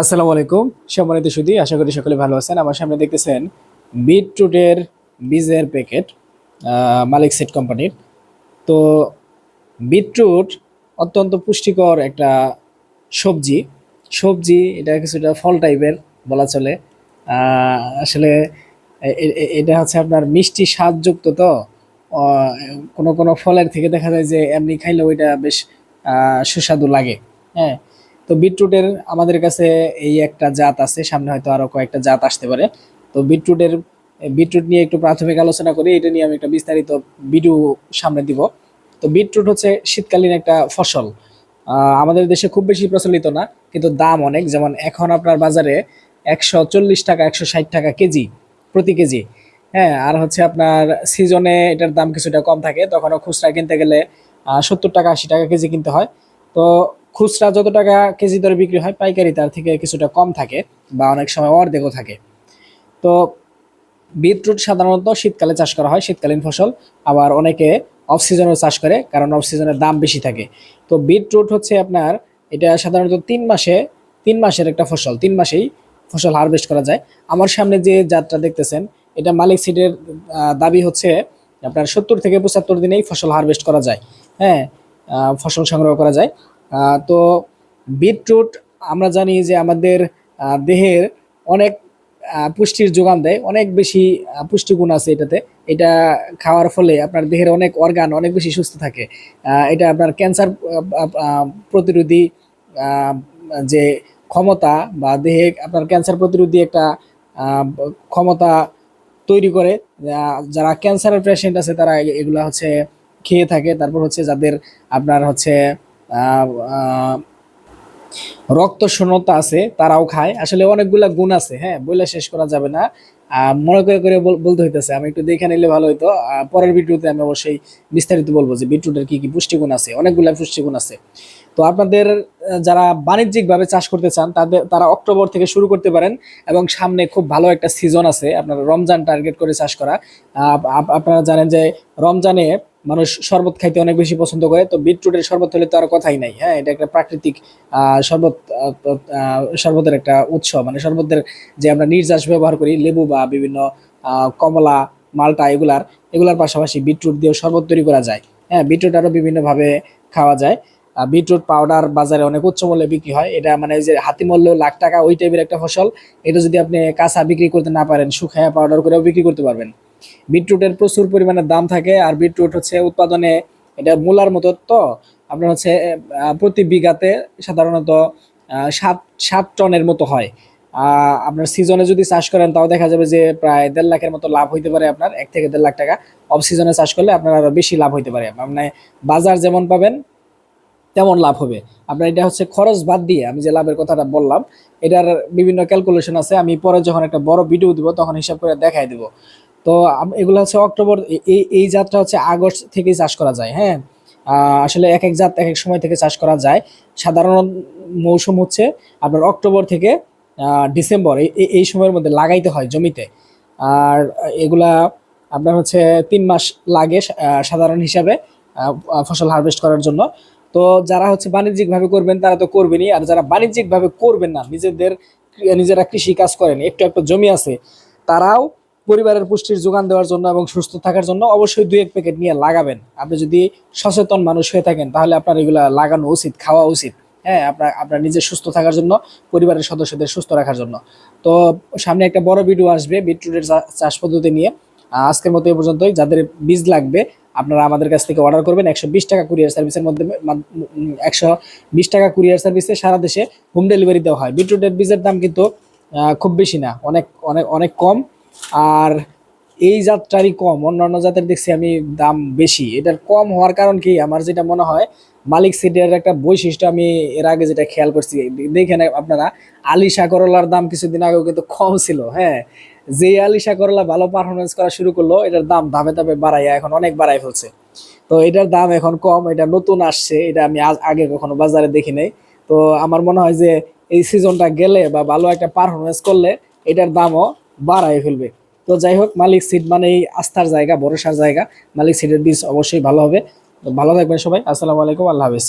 আসসালামু আলাইকুম। সম্মানিত সুদী আশা করি সকলে ভালো আছেন। আমার সামনে দেখতেছেন বিটরুটের বীজের প্যাকেট মালিক সেট কোম্পানির। তো বিটরুট অত্যন্ত পুষ্টিকর একটা সবজি। সবজি এটা কিছুটা ফল টাইপের বলা চলে। আসলে এটা হচ্ছে আপনার মিষ্টি স্বাদযুক্ত তো। কোনো কোনো ফলের থেকে দেখা যায় যে এমনি খাইলেও এটা বেশ সুস্বাদু লাগে। হ্যাঁ? তো বিটরুটের আমাদের কাছে এই একটা জাত আছে, সামনে হয়তো আরও কয়েকটা জাত আসতে পারে। তো বিটরুটের, বিটরুট নিয়ে একটু প্রাথমিক আলোচনা করি, এটা নিয়ে আমি একটা বিস্তারিত ভিডিও সামনে দিব। তো বিটরুট হচ্ছে শীতকালীন একটা ফসল। আমাদের দেশে খুব বেশি প্রচলিত না, কিন্তু দাম অনেক। যেমন এখন আপনার বাজারে একশো চল্লিশ টাকা, একশো ষাট টাকা কেজি, প্রতি কেজি। হ্যাঁ আর হচ্ছে আপনার সিজনে এটার দাম কিছুটা কম থাকে। তখনও খুচরা কিনতে গেলে সত্তর টাকা, আশি টাকা কেজি কিনতে হয়। তো খুচরা যত টাকা কেজি দরে বিক্রি হয়, পাইকারি তার থেকে কিছুটা কম থাকে বা অনেক সময় অর্ধেকও থাকে। তো বিটরুট সাধারণত শীতকালে চাষ করা হয়, শীতকালীন ফসল। আবার অনেকে অফ সিজনেও চাষ করে, কারণ অফ সিজনের দাম বেশি থাকে। তো বিটরুট হচ্ছে আপনার, এটা সাধারণত তিন মাসে, তিন মাসের একটা ফসল, তিন মাসেই ফসল হারভেস্ট করা যায়। আমার সামনে যে জাতটা দেখতেছেন, এটা মালিক সিডের দাবি হচ্ছে আপনার সত্তর থেকে পঁচাত্তর দিনেই ফসল হারভেস্ট করা যায়। হ্যাঁ ফসল সংগ্রহ করা যায়। তো বিটরুট আমরা জানি যে আমাদের দেহের অনেক পুষ্টির যোগান দেয়, অনেক বেশি পুষ্টিগুণ আছে এটাতে। এটা খাওয়ার ফলে আপনার দেহের অনেক অর্গান অনেক বেশি সুস্থ থাকে। এটা আপনার ক্যান্সার প্রতিরোধী যে ক্ষমতা বা দেহে আপনার ক্যান্সার প্রতিরোধী একটা ক্ষমতা তৈরি করে যারা ক্যান্সারের পেশেন্ট আছে তারা এগুলা হচ্ছে খেয়ে থাকে। তারপর হচ্ছে যাদের আপনার হচ্ছে রক্ত শূন্যতা আছে তারাও খায়। আসলে অনেকগুলা গুণ আছে হ্যাঁ বলে শেষ করা যাবে না। মনে করে করে বলতে হইতেছে আমি একটু দেখে নিলে ভালো আহ, পরের ভিডিওতে আমি অবশ্যই বিস্তারিত বলব যে বিটরুটের কি কি পুষ্টিগুণ আছে অনেকগুলা পুষ্টিগুণ আছে। তো আপনাদের যারা বাণিজ্যিকভাবে চাষ করতে চান তাদের তারা অক্টোবর থেকে শুরু করতে পারেন এবং সামনে খুব ভালো একটা সিজন আছে আপনার রমজান টার্গেট করে চাষ করা। আপ- আপ- আপনারা জানেন যে রমজানে মানুষ শরবত খাইতে অনেক বেশি পছন্দ করে, তো বিটরুটের শরবত হলে তো আর কথাই নাই হ্যাঁ? এটা একটা প্রাকৃতিক শরবত শরবতের একটা উৎস। মানে শরবতের যে আমরা নির্যাস ব্যবহার করি, লেবু বা বিভিন্ন কমলা, মালটা এগুলার এগুলার পাশাপাশি বিটরুট দিয়েও শরবত তৈরি করা যায়। হ্যাঁ বিটরুট আরও বিভিন্নভাবে খাওয়া যায়। বিটরুট পাউডার বাজারে অনেক উচ্চ মূল্যে বিক্রি হয়। এটা মানে যে হাতি মূল্য লাখ টাকা, ওই টাইপের একটা ফসল। এটা যদি আপনি কাঁচা বিক্রি করতে না পারেন, শুকায় পাউডার করেও বিক্রি করতে পারবেন। বিটরুটের প্রচুর পরিমাণে দাম থাকে আর বিটরুট হচ্ছে উৎপাদনে এটা মূলার মতো। তো আপনার হচ্ছে প্রতি বিঘাতে সাধারণত সাত সাত টনের মতো হয়। আপনার সিজনে যদি চাষ করেন, তাও দেখা যাবে যে প্রায় দেড় লাখের মতো লাভ হইতে পারে আপনার, এক থেকে দেড় লাখ টাকা। অফ সিজনে চাষ করলে আপনার আরও বেশি লাভ হইতে পারে। মানে বাজার যেমন পাবেন তেমন লাভ হবে। আপনার এটা হচ্ছে খরচ বাদ দিয়ে আমি যে লাভের কথাটা বললাম, এটার বিভিন্ন ক্যালকুলেশন আছে, আমি পরে যখন একটা বড় ভিডিও দিব তখন হিসাব করে দেখাই দেবো। তো এগুলো হচ্ছে অক্টোবর এই এই জাতটা হচ্ছে আগস্ট থেকেই চাষ করা যায় হ্যাঁ? আসলে এক এক জাত, এক এক সময় থেকে চাষ করা যায়। সাধারণ মৌসুম হচ্ছে আপনার অক্টোবর থেকে ডিসেম্বর এই সময়ের মধ্যে লাগাইতে হয় জমিতে। আর এগুলা আপনার হচ্ছে তিন মাস লাগে সাধারণ হিসাবে ফসল হারভেস্ট করার জন্য। তো যারা হচ্ছে বাণিজ্যিকভাবে করবেন, তারা তো করবেনই। আর যারা বাণিজ্যিকভাবে করবেন না, নিজেদের নিজেরা কৃষি কাজ করেন, একটু একটু জমি আছে, তারাও পরিবারের পুষ্টির যোগান দেওয়ার জন্য এবং সুস্থ থাকার জন্য অবশ্যই দুই এক প্যাকেট নিয়ে লাগাবেন। আপনি যদি সচেতন মানুষ হয়ে থাকেন, তাহলে আপনার এগুলা লাগানো উচিত, খাওয়া উচিত। হ্যাঁ আপনার আপনার নিজের সুস্থ থাকার জন্য, পরিবারের সদস্যদের সুস্থ রাখার জন্য। তো সামনে একটা বড় ভিডিও আসবে, বিটরুটের চাষ পদ্ধতি নিয়ে। আজকের মতো এই পর্যন্তই। যাদের বীজ লাগবে আপনারা আমাদের কাছ থেকে অর্ডার করবেন একশো বিশ টাকা কুরিয়ার সার্ভিসের মধ্যে একশো বিশ টাকা কুরিয়ার সার্ভিসে সারা দেশে হোম ডেলিভারি দেওয়া হয়। বিটরুটের বীজের দাম কিন্তু খুব বেশি না, অনেক অনেক অনেক কম। আর এই জাতটারই কম, অন্যান্য জাতের দেখছি আমি দাম বেশি। এটার কম হওয়ার কারণ কি? আমার যেটা মনে হয়, মালিক সিডের একটা বৈশিষ্ট্য আমি এর আগে যেটা খেয়াল করছি, দেখেন আপনারা আলিশা করলার দাম কিছুদিন আগেও কিন্তু কম ছিল হ্যাঁ? যে আলিশা করলা ভালো পারফরমেন্স করা শুরু করল, এটার দাম ধাপে ধাপে বাড়াইয়া এখন অনেক বাড়াই ফেলছে। তো এটার দাম এখন কম, এটা নতুন আসছে, এটা আমি আগে কখনো বাজারে দেখি নাই। তো আমার মনে হয় যে এই সিজনটা গেলে বা ভালো একটা পারফরমেন্স করলে, এটার দামও বাড়াই ফেলবে। তো যাই হোক, মালিক সিট মানে এই আস্থার জায়গা, ভরসার জায়গা। মালিক সিটের বীজ অবশ্যই ভালো হবে। তো ভালো থাকবেন সবাই। আসসালামু আলাইকুম, আল্লাহ হাফেজ।